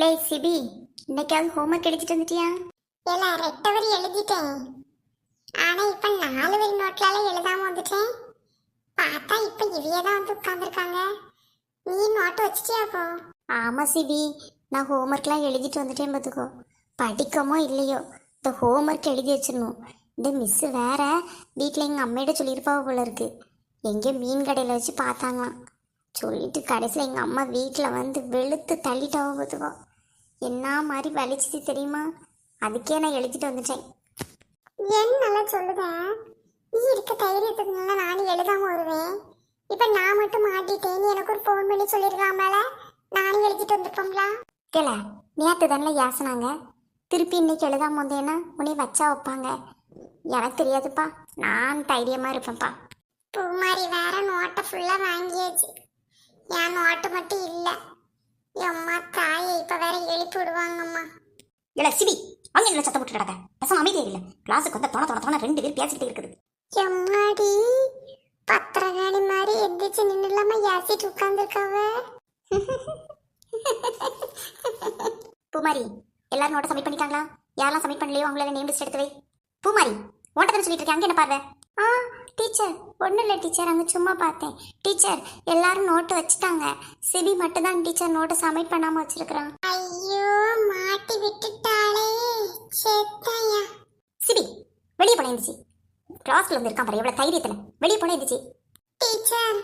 லே CP இன்னைக்காவது homework எழுதிட்டு வந்துட்டியா? இல்ல ரெட்ட வரி எழுதிட்டேன். ஆனா இப்ப நாலு வரி நோட்லால எழுதாம வந்துட்டேன். பார்த்தா இப்ப இவையே தான் வந்து உட்கார்ந்துருக்காங்க. நீ நோட்டு வச்சிட்டியா அப்போ ஆமா சிபி. நான் ஹோம்ஒர்க்லாம் எழுதிட்டு வந்துட்டேன் பார்த்துக்கோ படிக்கமோ இல்லையோ இந்த ஹோம்ஒர்க் எழுதி வச்சிடணும். இந்த மிஸ்ஸு வேற வீட்டில் எங்கள் அம்மையிட சொல்லியிருப்பாவ போல இருக்கு. எங்கேயோ மீன் கடையில் வச்சு பார்த்தாங்களாம். சொல்லிட்டு கடைசியில் எங்கள் அம்மா வீட்டில் வந்து வெளுத்து தள்ளிட்டாவ பார்த்துக்கோ என்ன மாதிரி வலிச்சுது தெரியுமா? அதுக்கே நான் எழுதிட்டு வந்துட்டேன். நல்லா சொல்லுத? நீ இருக்க தைரியத்துக்குனால நானும் எழுதாம வருவேன். இப்ப நான் மட்டும் மாட்டிட்டேன் நீ எனக்கு ஒரு ஃபோன் பண்ணி சொல்லிருக்காமல? நானும் எழுதிட்டு வந்திருப்போம்ல கேள நேற்று தானே யாசனாங்க. திருப்பி இன்னைக்கு எழுதாம வந்தேன்னா உன்னை வச்சா வைப்பாங்க. எனக்கு தெரியாதுப்பா. நான் தைரியமாக இருப்பேன்ப்பா. பூமாரி வேற நோட்டை ஃபுல்லா வாங்கியாச்சு. என் நோட்டு மட்டும் இல்ல. எம்மா தாயை இப்ப வேற எழுப்பி விடுவாங்கம்மா. இல்ல சிபி அவங்க என்ன சத்தம் போட்டு கிடக்க. பசங்க அமைதியே இல்லை கிளாஸுக்கு வந்து தொண தொண தொண ரெண்டு பேர் பேசிக்கிட்டே இருக்குது. எம்மாடி பத்திரகாளி மாதிரி எந்திரிச்சு நின்று இல்லாம யாசிட்டு உட்கார்ந்துருக்காவ? பூமாரி எல்லாரும் நோட்டை சப்மிட் பண்ணிட்டாங்களா? யாரெல்லாம் சப்மிட் பண்ணலையோ அவங்கள நேம் லிஸ்ட் எடுத்து வை. பூமாரி உன்ட்ட தானே சொல்லிட்டு இருக்கேன். அங்கே என்ன பார்வை? ஆ டீச்சர். ஒன்றும் இல்லை டீச்சர் அங்கே சும்மா பார்த்தேன். டீச்சர் எல்லாரும் நோட்டு வச்சுட்டாங்க. சிபி மட்டும் தான் டீச்சர் நோட்டை சப்மிட் பண்ணாமல் வச்சிருக்கிறான். ஐயோ மாட்டி விட்டுட்டாளே. செத்தையா சிபி வெளியே போன இருந்துச்சு கிளாஸ்ல வந்து இருக்கான் பாரு எவ்வளோ தைரியத்தில். வெளியே போன இருந்துச்சு டீச்சர்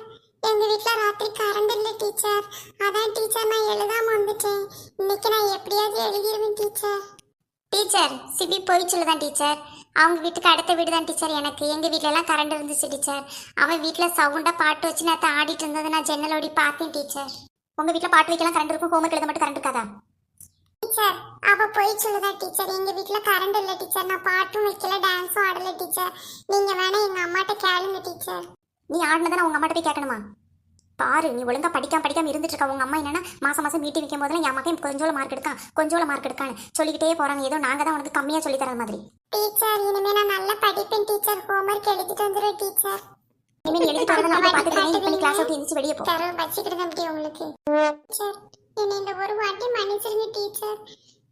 எங்க வீட்ல ராத்திரி கரண்ட் இல்ல டீச்சர். அதான் டீச்சர் நான் எழுதாம வந்துட்டேன். இன்னைக்கு நான் எப்படியாவது எழுதிருவேன் டீச்சர். டீச்சர் சிபி போய் சொல்லுதான் டீச்சர் அவங்க வீட்டுக்கு அடுத்த வீடு தான் டீச்சர் எனக்கு எங்கள் வீட்டிலலாம் கரண்ட் இருந்துச்சு டீச்சர் அவன் வீட்டில் சவுண்டாக பாட்டு வச்சு நேற்று ஆடிட்டு இருந்ததை நான் ஜன்னல் ஓடி பார்த்தேன் டீச்சர் உங்கள் வீட்டில் பாட்டு வைக்கலாம் கரண்ட் இருக்கும் ஹோம்ஒர்க் எழுத மட்டும் கரண்ட் இருக்காதா? டீச்சர் அவ போய் சொல்லுதா டீச்சர் எங்க வீட்ல கரண்ட் இல்ல டீச்சர் நான் பாட்டும் வைக்கல டான்ஸும் ஆடல டீச்சர் நீங்க வேணா எங்க அம்மாட்ட கேளுங்க டீச்சர் நீ ஆடினதை உங்கள் அம்மாட்ட போய் கேட்கணுமா? பாரு நீ ஒழுங்கா படிக்காம படிக்காம இருந்துட்டு இருக்க உங்க அம்மா என்னன்னா மாசம் மாசம் மீட்டிங் வைக்கும் போதெல்லாம் என் மகன் கொஞ்சோல மார்க் எடுக்கான். கொஞ்சோல மார்க் எடுக்கான்னு சொல்லிக்கிட்டே போறாங்க. ஏதோ நாங்க தான் உனக்கு கம்மியா சொல்லி தர மாதிரி. டீச்சர் இனிமே நான் நல்லா படிப்பேன் டீச்சர் ஹோம்ஒர்க் எழுதிட்டு வந்துடுறேன் டீச்சர் இனிமே நீ எழுதி தரதை நான் பார்த்துட்டு பண்ணி கிளாஸ் விட்டு எந்திரிச்சு வெளியே போ. தரவு வச்சுக்கிட்டு தான் உங்களுக்கு. டீச்சர் என்னை இந்த ஒரு வாட்டி மன்னிச்சிருங்க டீச்சர்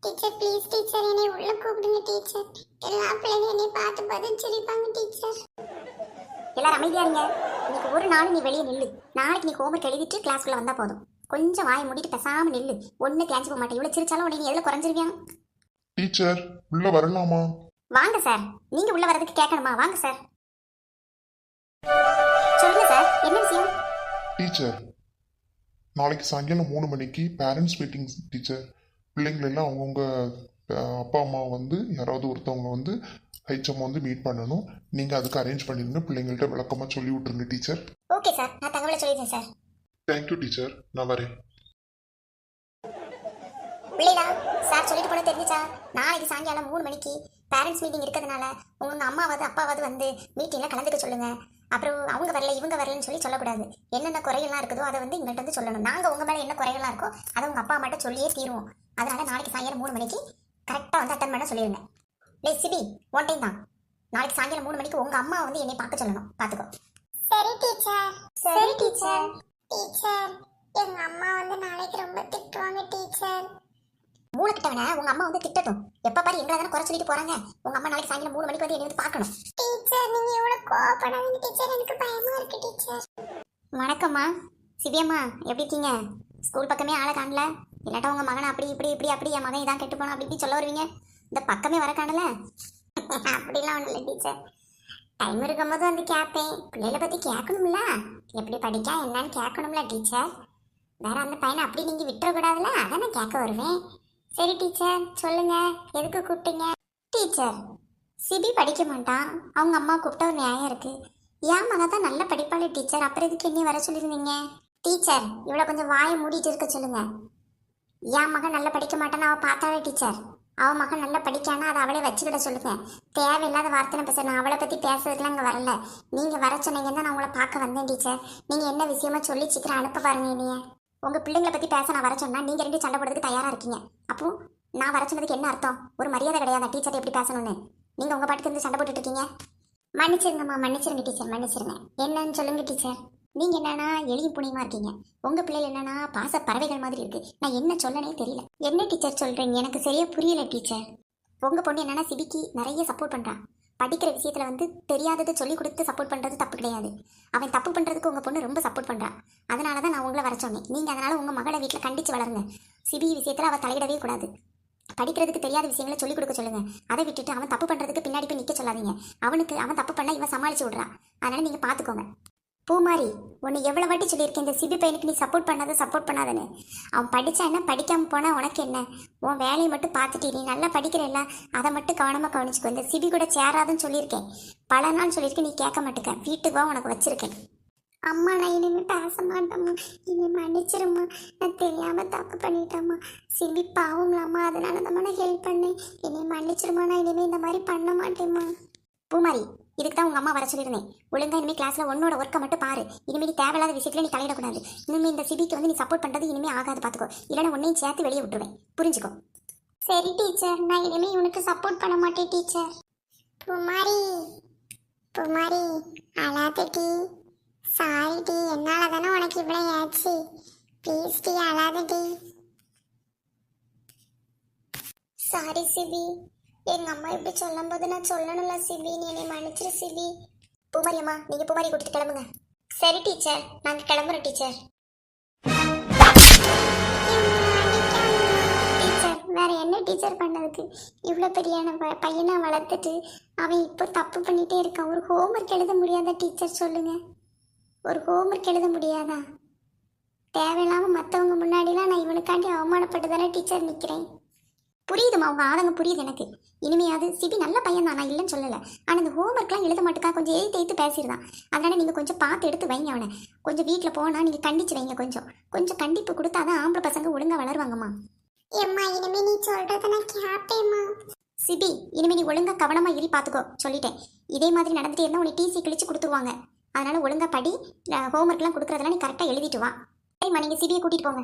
டீச்சர் ப்ளீஸ் டீச்சர் என்னை உள்ள கூப்பிடுங்க டீச்சர் எல்லா பிள்ளைங்க என்னை பார்த்து பார்த்து சிரிப்பாங்க டீச்சர் எல்லாரும் அமைதியா இருங்க. ஒரு நாள் நீ வெளியே நில்லு. நாளைக்கு நீ ஹோம்ஒர்க் எழுதிட்டு கிளாஸ்க்குள்ள வந்தா போதும். கொஞ்சம் வாயை மூடிட்டு பேசாம நில்லு. ஒண்ணு தேஞ்சு போக மாட்டேன். இவ்வளவு சிரிச்சாலும் உடனே நீ எதுல குறைஞ்சிருவியா? டீச்சர் உள்ள வரலாமா? வாங்க சார் நீங்க உள்ள வரதுக்கு கேட்கணுமா வாங்க சார் சொல்லுங்க சார் என்ன விஷயம்? டீச்சர் நாளைக்கு சாயங்காலம் மூணு மணிக்கு பேரண்ட்ஸ் மீட்டிங் டீச்சர் பிள்ளைங்கள எல்லாம் அவங்கவுங்க அப்பா அம்மா வந்து யாராவது ஒருத்தவங்க வந்து ஹெச்எம் வந்து மீட் பண்ணணும். நீங்கள் அதுக்கு அரேஞ்ச் பண்ணிடுங்க பிள்ளைங்கள்ட்ட விளக்கமாக சொல்லி விட்ருங்க டீச்சர் ஓகே சார் நான் தகவலை சொல்லிடுறேன் சார் தேங்க்யூ டீச்சர் நான் வரேன். பிள்ளைடா சார் சொல்லிட்டு போன தெரிஞ்சுச்சா? நாளைக்கு சாயங்காலம் மூணு மணிக்கு பேரண்ட்ஸ் மீட்டிங் இருக்கிறதுனால உங்க அம்மாவது அப்பாவது வந்து மீட்டிங்ல கலந்துக்க சொல்லுங்க. அப்புறம் அவங்க வரல இவங்க வரலன்னு சொல்லி சொல்லக்கூடாது. என்னென்ன குறைகள்லாம் இருக்குதோ அதை வந்து எங்கள்கிட்ட வந்து சொல்லணும். நாங்க உங்க மேல என்ன குறைகள்லாம் இருக்கோ அதை உங்க அப்பா அம்மாட்ட சொல்லியே தீருவோம். அதனால நாளைக்கு சாயங்காலம் மூணு மணிக்கு கரெக்டா வந்து அட்டன் பண்ண சொல்லிடுங்க டேய் சிபி ஒன் டைம் தான். நாளைக்கு சாயங்காலம் மூணு மணிக்கு உங்க அம்மா வந்து என்னை பார்க்க சொல்லணும். பாத்துக்கோ சரி டீச்சர் சரி டீச்சர் டீச்சர் எங்க அம்மா வந்து நாளைக்கு ரொம்ப திட்டுவாங்க டீச்சர் மூளை கிட்டவன உங்க அம்மா வந்து திட்டட்டும். எப்ப பாரு எங்களை தானே குறை சொல்லிட்டு போறாங்க. உங்க அம்மா நாளைக்கு சாயங்காலம் மூணு மணிக்கு வந்து என்னை வந்து பார்க்கணும். டீச்சர் நீங்க இவ்வளவு கோவப்படாதீங்க டீச்சர் எனக்கு பயமா இருக்கு டீச்சர் வணக்கம்மா. சிவியம்மா எப்படி இருக்கீங்க? ஸ்கூல் பக்கமே ஆளை காணல. இல்லாட்டா உங்க மகனை அப்படி இப்படி இப்படி அப்படி என் மகன் இதான் கெட்டு போனா அப்படி இப்படி சொல்ல வருவீங்க. இந்த பக்கமே வர காணல அப்படிலாம் ஒன்றும் இல்லை டீச்சர் டைம் இருக்கும்போது வந்து கேட்பேன் பிள்ளைகளை பத்தி கேட்கணும்ல? எப்படி படிக்கா என்னன்னு கேட்கணும்ல டீச்சர் வேற அந்த பையனை அப்படி நீங்க விட்டுறக்கூடாதுல? அதான் நான் கேட்க வருவேன். சரி டீச்சர் சொல்லுங்க. எதுக்கு கூப்பிட்டீங்க? டீச்சர் சிபி படிக்க மாட்டான். அவங்க அம்மா கூப்பிட்ட ஒரு நியாயம் இருக்கு. ஏன் மகன் தான் நல்ல படிப்பாளி டீச்சர் அப்புறம் எதுக்கு என்ன வர சொல்லியிருந்தீங்க? டீச்சர் இவ்வளோ கொஞ்சம் வாயை மூடிட்டு இருக்க சொல்லுங்க. என் மகன் நல்லா படிக்க மாட்டேன்னு அவள் பார்த்தாலே டீச்சர் அவன் மகன் நல்லா படிக்கானா அதை அவளே வச்சுக்கிட சொல்லுங்க. தேவையில்லாத வார்த்தை பேச நான் அவளை பற்றி பேசுறதுக்குலாம் அங்கே வரல. நீங்கள் வர சொன்னீங்கன்னா நான் உங்களை பார்க்க வந்தேன் டீச்சர். நீங்கள் என்ன விஷயமா சொல்லி சீக்கிரம் அனுப்ப பாருங்க என்னைய. உங்கள் பிள்ளைங்களை பற்றி பேச நான் வர சொன்னால் நீங்கள் ரெண்டு சண்டை போடுறதுக்கு தயாராக இருக்கீங்க. அப்போ நான் வர சொன்னதுக்கு என்ன அர்த்தம்? ஒரு மரியாதை கிடையாதா டீச்சர் எப்படி பேசணும்னு? நீங்கள் உங்கள் பாட்டுக்கு இருந்து சண்டை போட்டுட்டு இருக்கீங்க? மன்னிச்சிருங்கம்மா மன்னிச்சிருங்க டீச்சர் மன்னிச்சிருங்க. என்னன்னு சொல்லுங்க டீச்சர். நீங்க என்னன்னா எளியும் புனியமா இருக்கீங்க? உங்க பிள்ளைகள் என்னன்னா பாச பறவைகள் மாதிரி இருக்கு. நான் என்ன சொல்லனே தெரியல. என்ன டீச்சர் சொல்றீங்க? எனக்கு சரியா புரியல டீச்சர். உங்க பொண்ணு என்னன்னா சிபிக்கு நிறைய சப்போர்ட் பண்றான் படிக்கிற விஷயத்தில் வந்து தெரியாததை சொல்லி கொடுத்து சப்போர்ட் பண்ணுறது தப்பு கிடையாது. அவன் தப்பு பண்ணுறதுக்கு உங்கள் பொண்ணு ரொம்ப சப்போர்ட் பண்ணுறான் அதனால தான் நான் உங்களை வர சொன்னேன். நீங்கள் அதனால் உங்கள் மகளை வீட்டில் கண்டித்து வளருங்க. சிபி விஷயத்தில் அவள் தலையிடவே கூடாது. படிக்கிறதுக்கு தெரியாத விஷயங்களை சொல்லிக் கொடுக்க சொல்லுங்க. அதை விட்டுட்டு அவன் தப்பு பண்ணுறதுக்கு பின்னாடி போய் நிற்க சொல்லாதீங்க. அவனுக்கு அவன் தப்பு பண்ணால் இவன் சமாளிச்சு விடுறான் அதனால் நீங்கள் பார்த்துக்கோங்க பூமாரி உன்னை எவ்வளோ வாட்டி சொல்லியிருக்கேன் இந்த சிபி பையனுக்கு நீ சப்போர்ட் பண்ணாத சப்போர்ட் பண்ணாதன்னு. அவன் படித்தா என்ன படிக்காமல் போனால் உனக்கு என்ன? உன் வேலையை மட்டும் பார்த்துட்டு நீ நல்லா படிக்கிறல்ல அதை மட்டும் கவனமாக கவனிச்சுக்கோ. இந்த சிபி கூட சேராதுன்னு சொல்லியிருக்கேன். பல நாள் சொல்லியிருக்கேன் நீ கேட்க மாட்டேக்க. வீட்டுக்கு வா உனக்கு வச்சுருக்கேன். அம்மா நான் இனிமேல் பேச மாட்டேம்மா. இனி மன்னிச்சிருமா நான் தெரியாமல் தப்பு பண்ணிட்டேம்மா. சிபி பாவங்களாம்மா அதனால தான் நான் ஹெல்ப் பண்ணேன். இனி மன்னிச்சிருமா நான் இனிமேல் இந்த மாதிரி பண்ண மாட்டேம்மா. பூமாரி இதுக்கு தான் உங்கள் அம்மா வர சொல்லியிருந்தேன். ஒழுங்கா இனிமேல் கிளாஸில் ஒன்னோட ஒர்க்கை மட்டும் பாரு. இனிமேல் தேவையில்லாத விஷயத்தில் நீ தலையிடக்கூடாது இனிமேல் இந்த சிபிக்கு வந்து நீ சப்போர்ட் பண்ணுறது இனிமேல் ஆகாது பார்த்துக்கோ இல்லைன்னா உன்னையும் சேர்த்து வெளியே விட்டுருவேன். புரிஞ்சுக்கோ? சரி டீச்சர் நான் இனிமேல் இவனுக்கு சப்போர்ட் பண்ண மாட்டேன் டீச்சர் புமாரி புமாரி அழாத டி. சாரி டி என்னால் தானே உனக்கு இவ்வளோ ஆச்சு. ப்ளீஸ் டி அழாத டி. சாரி சிபி. எங்க அம்மா இப்படி சொல்லும்போது நான் சொல்லணும்ல சிபி நீ என்னை மன்னிச்சிரு சிபி. பூமாரி அம்மா நீங்கள் பூமாரி கூட்டிட்டு கிளம்புங்க. சரி டீச்சர். நாங்கள் கிளம்புறோம் டீச்சர். டீச்சர் வேற என்ன டீச்சர் பண்ணதுக்கு? இவ்வளோ பெரியான ப- பையனை வளர்த்துட்டு அவன் இப்போ தப்பு பண்ணிட்டே இருக்கான். ஒரு ஹோம்ஒர்க் எழுத முடியாதா டீச்சர்? சொல்லுங்க. ஒரு ஹோம்ஒர்க் எழுத முடியாதா? தேவையில்லாமல் மற்றவங்க முன்னாடிலாம் நான் இவனுக்காண்டி அவமானப்பட்டு தானே டீச்சர் நிற்கிறேன் புரியுதுமா உங்க ஆதங்கம் புரியுது எனக்கு. இனிமையாவது சிபி நல்ல பையன் தான் நான் இல்லைன்னு சொல்லலை. ஆனால் இந்த ஹோம்ஒர்க்லாம் எழுத மாட்டுக்கா கொஞ்சம் எழுத்து எழுத்து பேசிடுதான். அதனால நீங்கள் கொஞ்சம் பார்த்து எடுத்து வைங்க அவனை. கொஞ்சம் வீட்டில் போனால் நீங்கள் கண்டிச்சு வைங்க கொஞ்சம். கொஞ்சம் கண்டிப்பு கொடுத்தாதான் ஆம்பளை பசங்க ஒழுங்காக வளருவாங்கம்மா. ஏம்மா இனிமே நீ சொல்கிறத நான் கேட்பேம்மா சிபி இனிமே நீ ஒழுங்கா கவனமா இரு பார்த்துக்கோ சொல்லிட்டேன். இதே மாதிரி நடந்துட்டே இருந்தால் உனக்கு டிசி கிழிச்சு கொடுத்துருவாங்க. அதனால ஒழுங்கா படி. ஹோம்ஒர்க்லாம் கொடுக்குறதெல்லாம் நீ கரெக்டாக எழுதிட்டு வா. சரிம்மா நீங்கள் சிபியை கூட்டிகிட்டு போங்க.